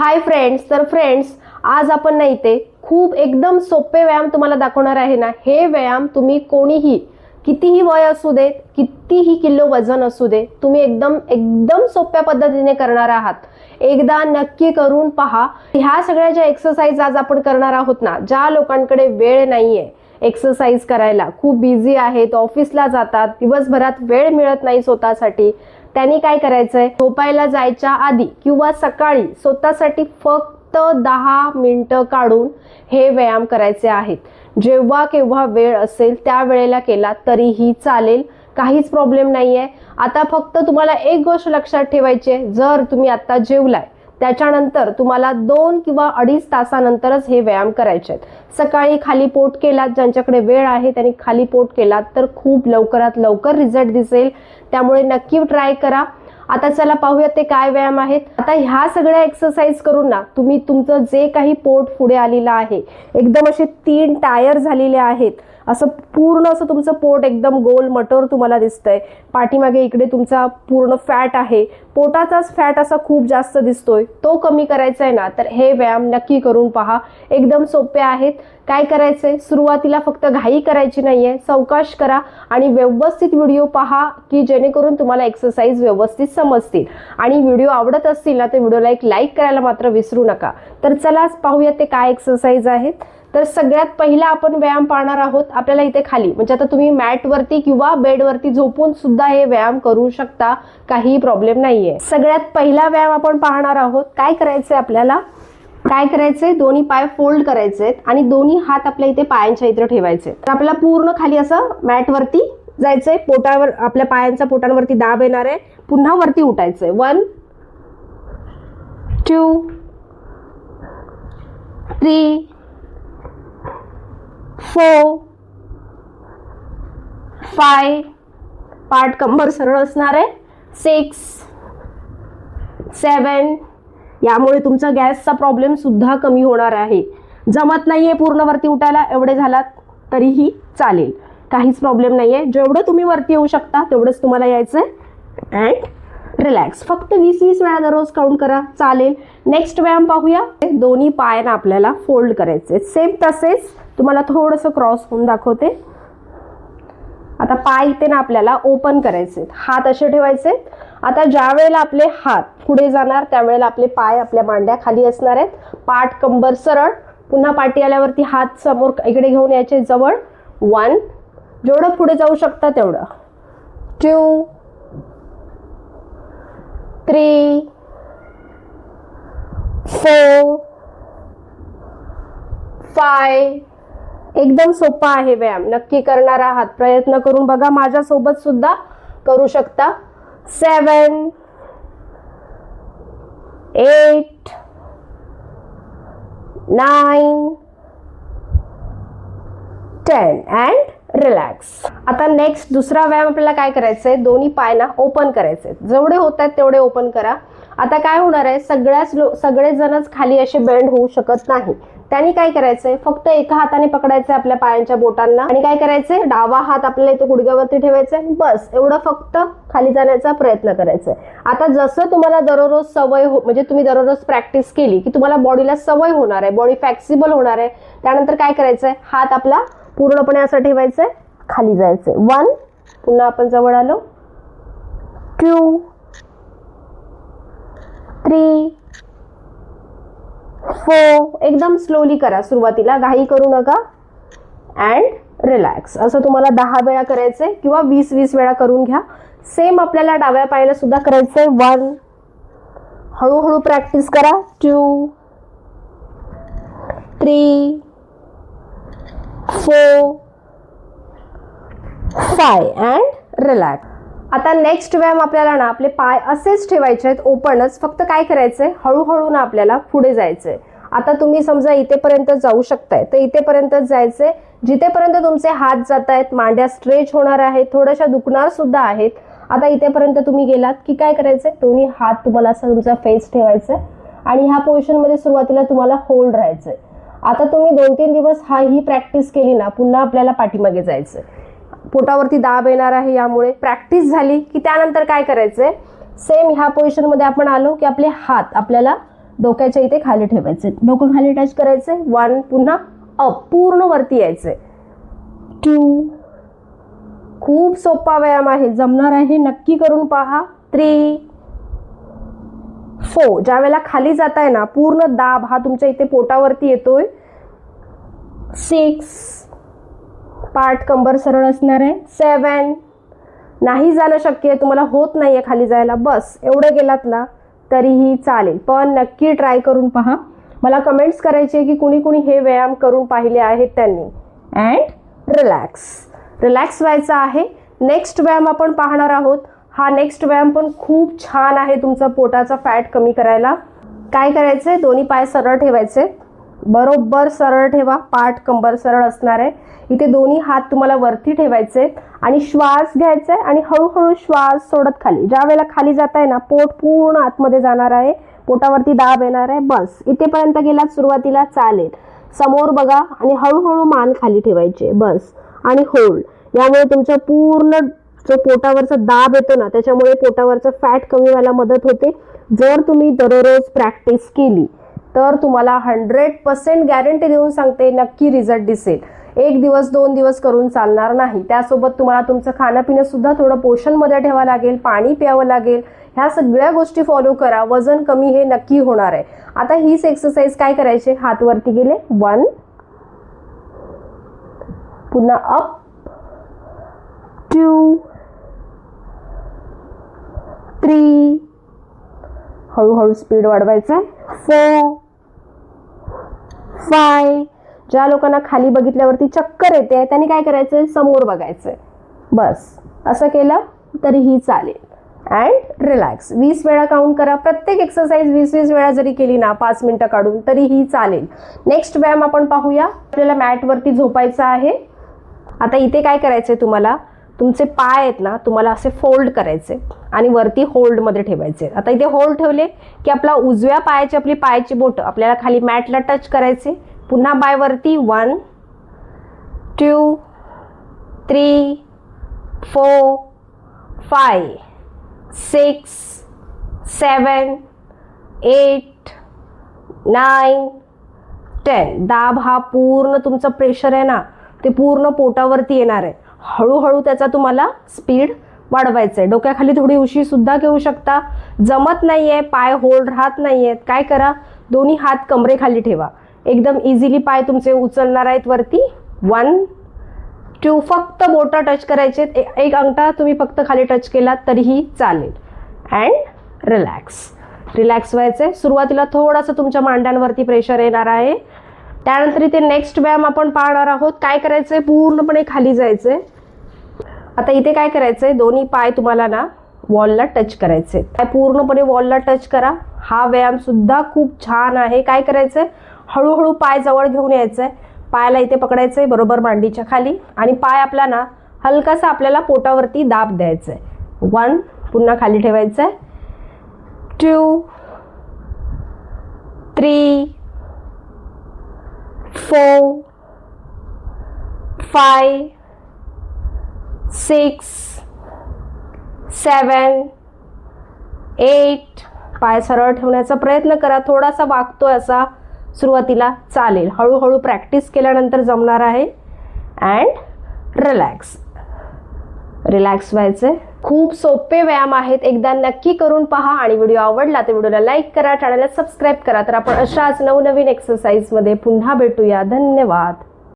Hi friends तर friends आज आपण ना इथे खूप एकदम सोपे व्यायाम तुम्हाला दाखवणार आहे ना. हे व्यायाम तुम्ही कोणीही कितीही वय असू देत कितीही किलो वजन असू दे तुम्ही एकदम एकदम सोप्या पद्धतीने करणार आहात. एकदा नक्की करून पहा. ह्या सगळ्या ज्या एक्सरसाइज आज आपण करणार आहोत ना ज्या लोकांकडे वेळ नाहीये एक्सरसाइज करायला खूप बिझी आहेत ऑफिसला जातात दिवसभरात वेळ मिळत नाही स्वतःसाठी त्यांनी काय करायचंय? झोपायला जायच्या आधी किंवा सकाळी स्वतःसाठी फक्त दहा मिनटं काढून हे व्यायाम करायचे आहेत. जेव्हा केव्हा वेळ असेल त्या वेळेला केला तरीही चालेल. काहीच प्रॉब्लेम नाही आहे आता फक्त तुम्हाला एक गोष्ट लक्षात ठेवायची आहे. जर तुम्ही आता जेवलाय त्याच्यानंतर तुम्हाला दोन किंवा अडीच तासानंतरच हे व्यायाम करायचे आहेत. सकाळी खाली पोट केलात ज्यांच्याकडे वेळ आहे त्यांनी खाली पोट केलात तर खूप लवकरात लवकर रिझल्ट दिसेल. त्यामुळे नक्की ट्राय करा. आता चला पाहूयात ते काय व्यायाम आहेत. आता ह्या सगळ्या एक्सरसाइज करून ना तुम्ही तुमचं जे काही पोट पुढे आलेलं आहे एकदम असे तीन टायर झालेले आहेत. असं पूर्ण असं तुमचं पोट एकदम गोल मटर तुम्हाला दिसतंय. पाठीमागे इकडे तुमचा पूर्ण फॅट आहे. पोटाचाच फॅट असा खूप जास्त दिसतोय. तो कमी करायचा आहे ना तर हे व्यायाम नक्की करून पहा. एकदम सोपे आहेत. काय करायचंय? सुरुवातीला फक्त घाई करायची नाही आहे सावकाश करा आणि व्यवस्थित व्हिडिओ पहा की जेणेकरून तुम्हाला एक्सरसाइज व्यवस्थित समजतील. आणि व्हिडिओ आवडत असतील ना तर व्हिडिओला एक लाईक करायला मात्र विसरू नका. तर चला आज पाहूया ते काय एक्सरसाइज आहेत. तर सगळ्यात पहिला आपण व्यायाम पाहणार आहोत आपल्याला इथे खाली. म्हणजे आता तुम्ही मॅटवरती किंवा बेडवरती झोपून सुद्धा हे व्यायाम करू शकता. काही प्रॉब्लेम नाहीये. सगळ्यात पहिला व्यायाम आपण पाहणार आहोत. काय करायचंय आपल्याला? काय करायचंय? दोन्ही पाय फोल्ड करायचे आणि दोन्ही हात आपल्या इथे पायांच्या इथे ठेवायचे तर आपल्याला पूर्ण खाली असं मॅटवरती जायचंय. पोटावर आपल्या पायांच्या पोटांवरती दाब येणार आहे. पुन्हा वरती उठायचंय. One two three four five पाठ कंबर सरळ असणार आहे. सिक्स सेवन यामुळे तुमचा गॅसचा प्रॉब्लेम सुद्धा कमी होणार आहे. जमत नाही आहे पूर्ण वरती उठायला एवढे झालात तरीही चालेल. काहीच प्रॉब्लेम नाही आहे जेवढं तुम्ही वरती येऊ शकता तेवढंच तुम्हाला यायचं आहे अँड रिलॅक्स फक्त वीस वीस वेळा दररोज काउंट करा. चालेल. नेक्स्ट व्यायाम पाहूया. दोन्ही पाय आपल्याला फोल्ड करायचे. सेम तसेच तुम्हाला थोडंसं क्रॉस होऊन दाखवते. आता पाय इथे ना आपल्याला ओपन करायचे हात असे ठेवायचे आता ज्या वेळेला आपले हात पुढे जाणार त्यावेळेला आपले पाय आपल्या मांड्या खाली असणार आहेत. पाठ कंबर सरळ. पुन्हा पाठी आल्यावरती हात समोर इकडे घेऊन यायचे. जवळ. वन जेवढं पुढे जाऊ शकता तेवढं. टू थ्री फोर फाय एकदम सोपा आहे व्यायाम. नक्की करणार आहात. प्रयत्न करून बघा. माझ्यासोबत सुद्धा करू शकता. Seven eight nine ten and relax आता नेक्स्ट दुसरा व्यायाम आपल्याला काय करायचं आहे दोन्ही पाय ना ओपन करायचे जेवढे होत आहेत तेवढे ओपन करा. आता काय होणार आहे? सगळ्याच लो सगळेजणच खाली असे बेंड होऊ शकत नाही. त्यांनी काय करायचंय? फक्त एका हाताने पकडायचंय आपल्या पायांच्या बोटांना. आणि काय करायचंय? डावा हात आपल्याला इथे गुडघ्यावरती ठेवायचा आहे बस एवढं फक्त खाली जाण्याचा प्रयत्न करायचा आहे आता जसं तुम्हाला दररोज सवय हो म्हणजे तुम्ही दररोज प्रॅक्टिस केली की तुम्हाला बॉडीला सवय होणार आहे. बॉडी फ्लेक्सिबल होणार आहे. त्यानंतर काय करायचंय? हात आपला पूर्णपणे असं ठेवायचंय खाली जायचंय. वन पुन्हा आपण जवळ आलो. टू थ्री फोर एकदम स्लोली करा सुरुवातीला. घाई करू नका. अँड रिलॅक्स असं तुम्हाला दहा वेळा करायचंय किंवा वीस वीस वेळा करून घ्या. सेम आपल्याला डाव्या पायाला सुद्धा करायचंय. वन हळूहळू प्रॅक्टिस करा. Two three four five and relax आता नेक्स्ट व्यायाम आपल्याला ना आपले पाय असेच ठेवायचे आहेत ओपनच. फक्त काय करायचंय? हळूहळू ना आपल्याला पुढे जायचंय. आता तुम्ही समजा इथेपर्यंत जाऊ शकताय तर इथेपर्यंतच जायचंय. जिथेपर्यंत तुमचे हात जात आहेत मांड्या स्ट्रेच होणार आहेत थोड्याशा दुखणार सुद्धा आहेत. आता इथेपर्यंत तुम्ही गेलात की काय करायचंय? दोन्ही हात तुम्हाला असं तुमचा फेस ठेवायचा आणि ह्या पोझिशनमध्ये सुरुवातीला तुम्हाला होल्ड राहायचंय. आता तुम्ही दोन तीन दिवस हा ही प्रॅक्टिस केली ना पुन्हा आपल्याला पाठीमागे जायचंय. पोटावरती दाब येणार आहे यामुळे प्रॅक्टिस झाली की त्यानंतर काय करायचंय? सेम ह्या पोझिशनमध्ये आपण आलो की आपले हात आपल्याला डोक्याच्या इथे खाली ठेवायचे डोकं खाली टच करायचे वन पुन्हा अप पूर्ण वरती यायचे टू खूप सोपा व्यायाम आहे. जमणार आहे नक्की करून पहा. थ्री फो ज्या वेळेला खाली जाताय ना पूर्ण दाब हा तुमच्या इथे पोटावरती येतोय. सिक्स पाठ कंबर सरळ असणार आहे. सेवन नाही जाणं शक्य आहे तुम्हाला होत नाही आहे खाली जायला. बस एवढं गेलात ना तरीही चालेल. पण नक्की ट्राय करून पहा. मला कमेंट्स करायचे की कुणी कुणी हे व्यायाम करून पाहिले आहेत त्यांनी. अँड रिलॅक्स रिलॅक्स व्हायचं आहे. नेक्स्ट व्यायाम आपण पाहणार आहोत. हा नेक्स्ट व्यायाम पण खूप छान आहे तुमचा पोटाचा फॅट कमी करायला. काय करायचं आहे दोन्ही पाय सरळ ठेवायचे. बरोबर सरळ ठेवा. पाठ कंबर सरळ असणार आहे. इथे दोन्ही हात तुम्हाला वरती ठेवायचे आणि श्वास घ्यायचा आहे आणि हळूहळू श्वास सोडत खाली. ज्या वेळेला खाली जात आहे ना पोट पूर्ण आतमध्ये जाणार आहे. पोटावरती दाब येणार आहे. बस. इथेपर्यंत गेलात सुरुवातीला चालेल. समोर बघा आणि हळूहळू मान खाली ठेवायचे. बस. आणि होल्ड यामुळे तुमचं पूर्ण जो पोटावरचा दाब येतो ना त्याच्यामुळे पोटावरचं फॅट कमी व्हायला मदत होते. जर तुम्ही दररोज प्रॅक्टिस केली तर तुम्हाला हंड्रेड पर्सेंट गॅरंटी देऊन सांगते नक्की रिझल्ट दिसेल. एक दिवस दोन दिवस करून चालणार नाही. त्यासोबत तुम्हाला तुमचं खाणं पिणं सुद्धा थोडं पोषणमध्ये ठेवावं लागेल पाणी प्यावं लागेल. ह्या सगळ्या गोष्टी फॉलो करा. वजन कमी हे नक्की होणार आहे. आता हीच एक्सरसाइज काय करायची? हात वरती गेले. वन पुन्हा अप टू थ्री हळूहळू स्पीड वाढवायचं. फोर फाय ज्या लोकांना खाली बघितल्यावरती चक्कर येते त्यांनी काय करायचं समोर बघायचं बस. असं केलं तरीही चालेल. अँड रिलॅक्स वीस वेळा काउंट करा. प्रत्येक एक्सरसाइज वीस वीस वेळा जरी केली ना पाच मिनटं काढून तरीही चालेल. नेक्स्ट व्यायाम आपण पाहूया. आपल्याला मॅटवरती झोपायचं आहे. आता इथे काय करायचंय तुम्हाला? तुमचे पाय आहेत ना तुम्हाला असे फोल्ड करायचे आणि वरती होल्डमध्ये ठेवायचे. आता इथे होल्ड ठेवले की आपला उजव्या पायाची आपली पायाची बोट आपल्याला खाली मॅटला टच करायचे. पुन्हा बाय वरती one two three four five six seven eight nine ten दाब हा पूर्ण तुमचं प्रेशर आहे ना ते पूर्ण पोटावरती येणार आहे. हळूहळू त्याचा तुम्हाला स्पीड वाढवायचं आहे डोक्याखाली थोडी उशी सुद्धा घेऊ शकता. जमत नाही आहे पाय होल्ड राहत नाही आहेत काय करा? दोन्ही हात कमरेखाली ठेवा. एकदम इझिली पाय तुमचे उचलणार आहेत वरती. वन टू फक्त बोटं टच करायचे एक अंगठा तुम्ही फक्त खाली टच केला तरीही चालेल. अँड रिलॅक्स रिलॅक्स व्हायचं सुरुवातीला थोडासा तुमच्या मांड्यांवरती प्रेशर येणार आहे. त्यानंतर इथे नेक्स्ट व्यायाम आपण पाहणार आहोत. काय करायचंय? पूर्णपणे खाली जायचंय. आता इथे काय करायचंय? दोन्ही पाय तुम्हाला ना वॉलला टच करायचे पाय पूर्णपणे वॉलला टच करा. हा व्यायाम सुद्धा खूप छान आहे. काय करायचंय? हळूहळू पाय जवळ घेऊन यायचंय. पायाला इथे पकडायचंय बरोबर मांडीच्या खाली. आणि पाय आपला ना हलकासा आपल्याला पोटावरती दाब द्यायचा आहे वन पुन्हा खाली ठेवायचं आहे two three four five six seven eight पाय सरळ ठेवण्याचा प्रयत्न करा. थोडासा वागतोय असा सुरुवातीला चालेल. हळूहळू प्रॅक्टिस केल्यानंतर जमणार आहे. अँड रिलॅक्स रिलॅक्स व्हायचे खूप सोपे व्यायाम आहेत. एकदा नक्की करून पहा आणि व्हिडिओ आवडला तर व्हिडिओला लाईक करा चॅनलला सबस्क्राईब करा. तर आपण अशाच नवनवीन एक्सरसाइजमध्ये पुन्हा भेटूया. धन्यवाद.